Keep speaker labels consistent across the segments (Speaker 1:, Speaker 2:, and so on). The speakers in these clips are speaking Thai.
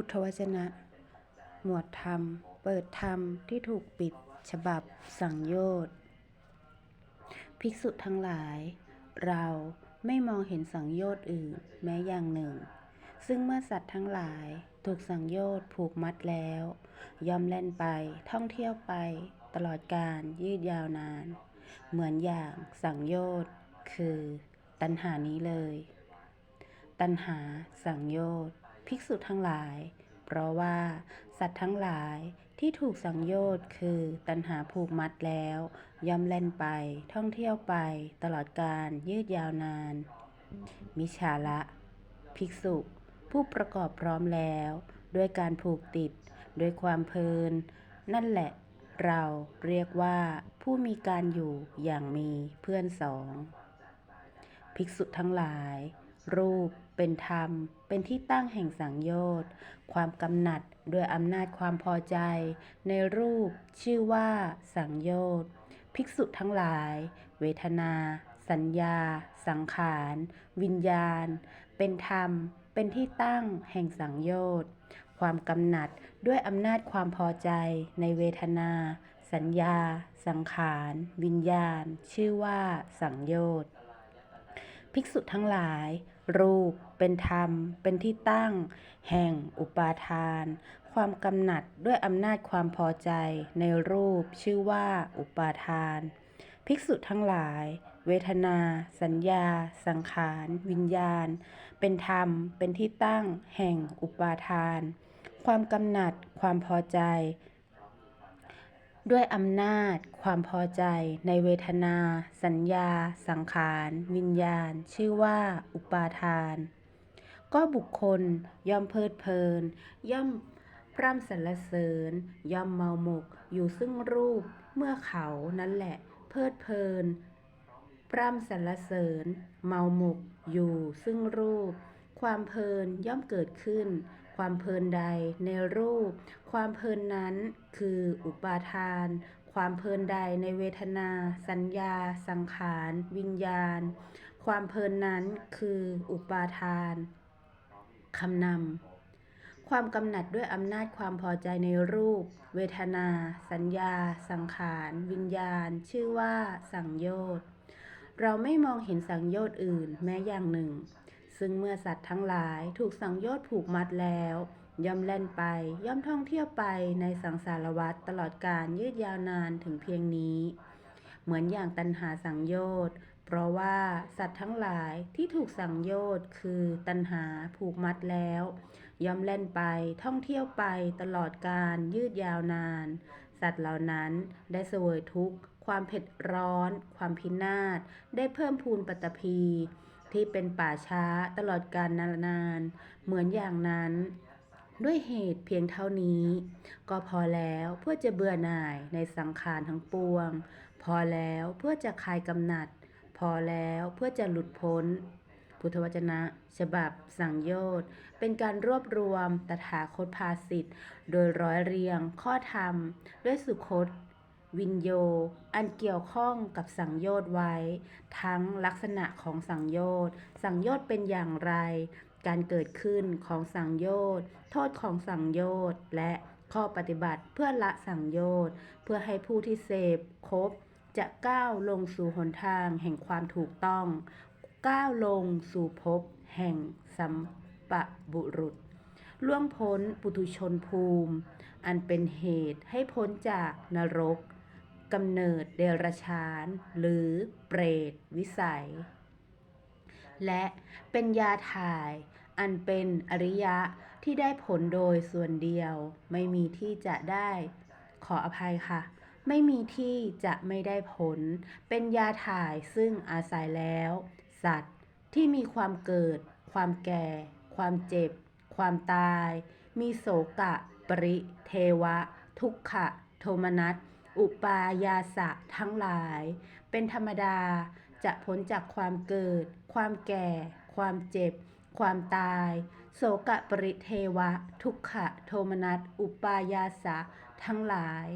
Speaker 1: พุทธวจนะ หมวดธรรม เปิดธรรมที่ถูกปิด ฉบับ สังโยชน์ ภิกษุทั้งหลาย เราไม่มองเห็นสังโยชน์อื่นแม้อย่างหนึ่ง ซึ่งเมื่อสัตว์ทั้งหลายถูกสังโยชน์ผูกมัดแล้ว ยอมเล่นไปท่องเที่ยวไป ตลอดการยืดยาวนาน เหมือนอย่างสังโยชน์คือ ตัณหานี้เลย ตัณหาสังโยชน์ ภิกษุทั้งหลาย เพราะว่าสัตว์ทั้งหลายที่ถูกสังโยชน์คือตัณหาผูกมัดแล้วย่อมเล่นไป ท่องเที่ยวไป ตลอดการยืดยาวนาน มิฉาละ ภิกษุ ผู้ประกอบพร้อมแล้ว ด้วยการผูกติด ด้วยความเพลิน นั่นแหละ เราเรียกว่าผู้มีการอยู่อย่างมีเพื่อนสอง ภิกษุทั้งหลาย รูป เป็นธรรม เป็นที่ตั้งแห่งสังโยชน์ ความกำหนัดด้วยอำนาจความพอใจ ในรูปชื่อว่าสังโยชน์ภิกษุทั้งหลาย เวทนา สัญญา สังขาร วิญญาณ เป็นธรรม เป็นที่ตั้งแห่งสังโยชน์ ความกำหนัดด้วยอำนาจความพอใจ ในเวทนา สัญญา สังขาร วิญญาณ ชื่อว่าสังโยชน์ ภิกษุทั้งหลาย รูปเป็นธรรม เป็นที่ตั้ง แห่งอุปาทาน ความกำหนัดด้วยอำนาจความพอใจในรูปชื่อว่าอุปาทาน ภิกษุทั้งหลาย เวทนา สัญญา สังขาร วิญญาณ เป็นธรรม เป็นที่ตั้ง แห่งอุปาทาน ความกำหนัด ความพอใจ ด้วยอำนาจ ความพอใจ ในเวทนา สัญญา สังขาร วิญญาณ ชื่อว่า อุปาทาน ก็บุคคลย่อมเพลิดเพลิน ย่อมพร่ำสรรเสริญ ย่อมเมาหมก อยู่ซึ่งรูปเมื่อเขานั่นแหละ เพลิดเพลิน พร่ำสรรเสริญ เมาหมก อยู่ซึ่งรูป ความเพลินย่อมเกิดขึ้น ความเพลินใดในรูป ความเพลินนั้นคืออุปาทาน ความเพลินใดในเวทนา สัญญา สังขาร วิญญาณ ความเพลินนั้นคืออุปาทานคำนำความกำหนัดด้วยอำนาจความพอใจในรูป เวทนา สัญญา สังขาร วิญญาณ ชื่อว่าสังโยชน์เราไม่มองเห็นสังโยชน์อื่นแม้อย่างหนึ่ง ซึ่งเมื่อสัตว์ทั้งหลายถูกสังโยชน์ผูกมัดแล้ว ย่อมเล่นไป ย่อมท่องเที่ยวไปในสังสารวัฏตลอดการยืดยาวนานถึงเพียงนี้ เหมือนอย่างตัณหาสังโยชน์เพราะว่าสัตว์ทั้งหลายที่ถูกสังโยชน์คือตัณหาผูกมัดแล้ว ย่อมเล่นไปท่องเที่ยวไปตลอดการยืดยาวนาน สัตว์เหล่านั้นได้เสวยทุกข์ ความเผ็ดร้อน ความพินาศได้เพิ่มพูนปัตตภี ที่เป็นป่าช้าตลอดกาลนานๆเหมือนอย่างนั้น ด้วยเหตุเพียงเท่านี้ ก็พอแล้วเพื่อจะเบื่อหน่ายในสังขารทั้งปวง พอแล้วเพื่อจะคลายกำหนัด พอแล้วเพื่อจะหลุดพ้นพุทธวจนะ ฉบับ สังโยชน์เป็นการรวบรวมตถาคตภาสิทธ์โดยร้อยเรียงข้อธรรม ด้วยสุคต วินโย อันเกี่ยวข้องกับสังโยชน์ไว้ ทั้งลักษณะของสังโยชน์ สังโยชน์เป็นอย่างไร การเกิดขึ้นของสังโยชน์ โทษของสังโยชน์ และข้อปฏิบัติเพื่อละสังโยชน์ เพื่อให้ผู้ที่เสพคบจะก้าวลงสู่หนทางแห่งความถูกต้อง ก้าวลงสู่ภพแห่งสัมปะบุรุษล่วงพ้นปุถุชนภูมิ อันเป็นเหตุให้พ้นจากนรก กำเนิดเดรัจฉาน หรือเปรตวิสัย และเป็นยาถ่าย อันเป็นอริยะที่ได้ผลโดยส่วนเดียว ไม่มีที่จะได้ขออภัยค่ะ ไม่มีที่จะไม่ได้ผล เป็นยาถ่ายซึ่งอาศัยแล้ว สัตว์ที่มีความเกิด ความแก่ ความเจ็บ ความตาย มีโสกะ ปริ เทวะ ทุกขะ โทมนัส อุปายาสะทั้งหลาย เป็นธรรมดาจะพ้นจากความเกิด ความแก่ ความเจ็บ ความตาย โสกะปริเทวะ ทุกขะโทมนัส อุปายาสะทั้งหลาย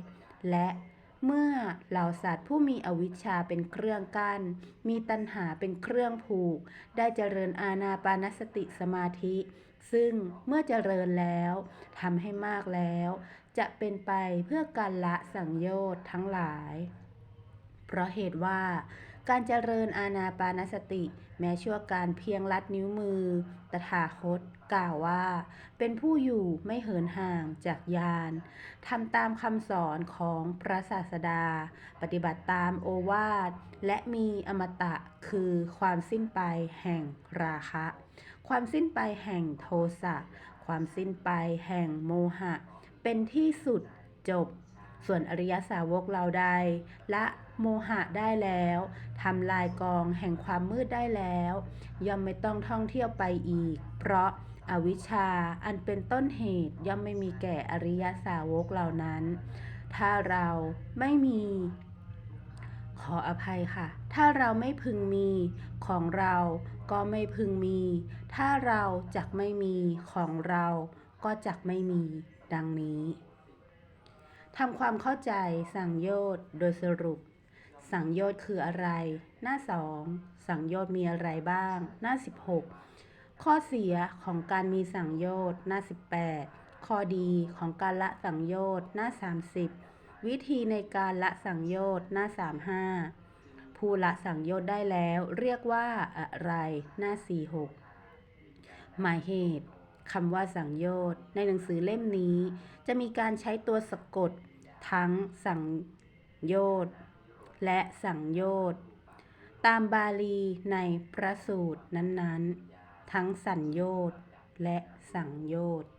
Speaker 1: และเมื่อเหล่าสัตว์ผู้มีอวิชชาเป็นเครื่องกั้น มีตัณหาเป็นเครื่องผูก ได้เจริญอาณาปานสติสมาธิ ซึ่งเมื่อเจริญแล้วทำให้มากแล้ว จะเป็นไปเพื่อการละสังโยชน์ทั้งหลาย เพราะเหตุว่าการเจริญอาณาปานสติ แม้ชั่วการเพียงลัดนิ้วมือ ตถาคตกล่าวว่า เป็นผู้อยู่ไม่เหินห่างจากญาณทำตามคำสอนของพระศาสดา ปฏิบัติตามโอวาท และมีอมตะคือความสิ้นไปแห่งราคะ ความสิ้นไปแห่งโทสะ ความสิ้นไปแห่งโมหะ เป็นที่สุดจบ ส่วนอริยสาวกเราใดละโมหะได้แล้วทำลายกองแห่งความมืดได้แล้ว ย่อมไม่ต้องท่องเที่ยวไปอีก เพราะอาวิชชาอันเป็นต้นเหตุย่อมไม่มีแก่อริยสาวกเหล่านั้น ถ้าเราไม่มีขออภัยค่ะ ถ้าเราไม่พึงมีของเรา ก็ไม่พึงมี ถ้าเราจักไม่มีของเราก็จักไม่มีดังนี้ทำความเข้าใจสังโยชน์โดยสรุป สังโยชน์คืออะไร หน้าสองสังโยชน์มีอะไรบ้าง หน้า 16 ข้อเสียของการมีสังโยชน์หน้า 18 ข้อดีของการละสังโยชน์หน้า 30 วิธีในการละสังโยชน์หน้า 35 ผู้ละสังโยชน์ได้แล้ว เรียกว่าอะไรหน้า 46 หมายเหตุคำว่าสังโยชน์ในหนังสือเล่มนี้ จะมีการใช้ตัวสะกด ทั้งสังโยชน์และสังโยชน์ตามบาลีในพระสูตรนั้นๆ ทั้งสัญโยชน์และสังโยชน์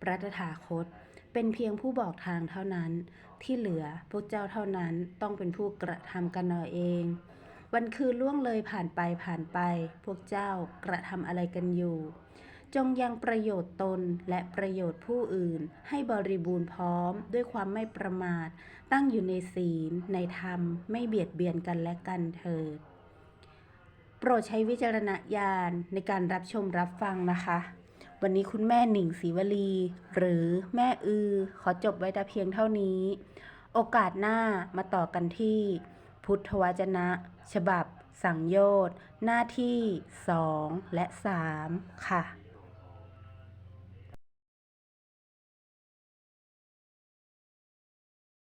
Speaker 1: พระตถาคตเป็นเพียงผู้บอกทางเท่านั้น ที่เหลือพวกเจ้าเท่านั้นต้องเป็นผู้กระทำกันเอาเอง วันคืนล่วงเลยผ่านไปผ่านไป พวกเจ้ากระทำอะไรกันอยู่ จงยังประโยชน์ตนและประโยชน์ผู้อื่น ให้บริบูรณ์พร้อมด้วยความไม่ประมาท ตั้งอยู่ในศีล ในธรรม ไม่เบียดเบียนกันและกันเถิด โปรดใช้วิจารณญาณในการรับชมรับฟังนะคะ วันนี้คุณแม่หนิงศรีวลี หรือแม่อือ ขอจบไว้แต่เพียงเท่านี้ โอกาสหน้ามาต่อกันที่ พุทธวจนะ ฉบับ สังโยชน์ หน้าที่ 2 และ 3 ค่ะ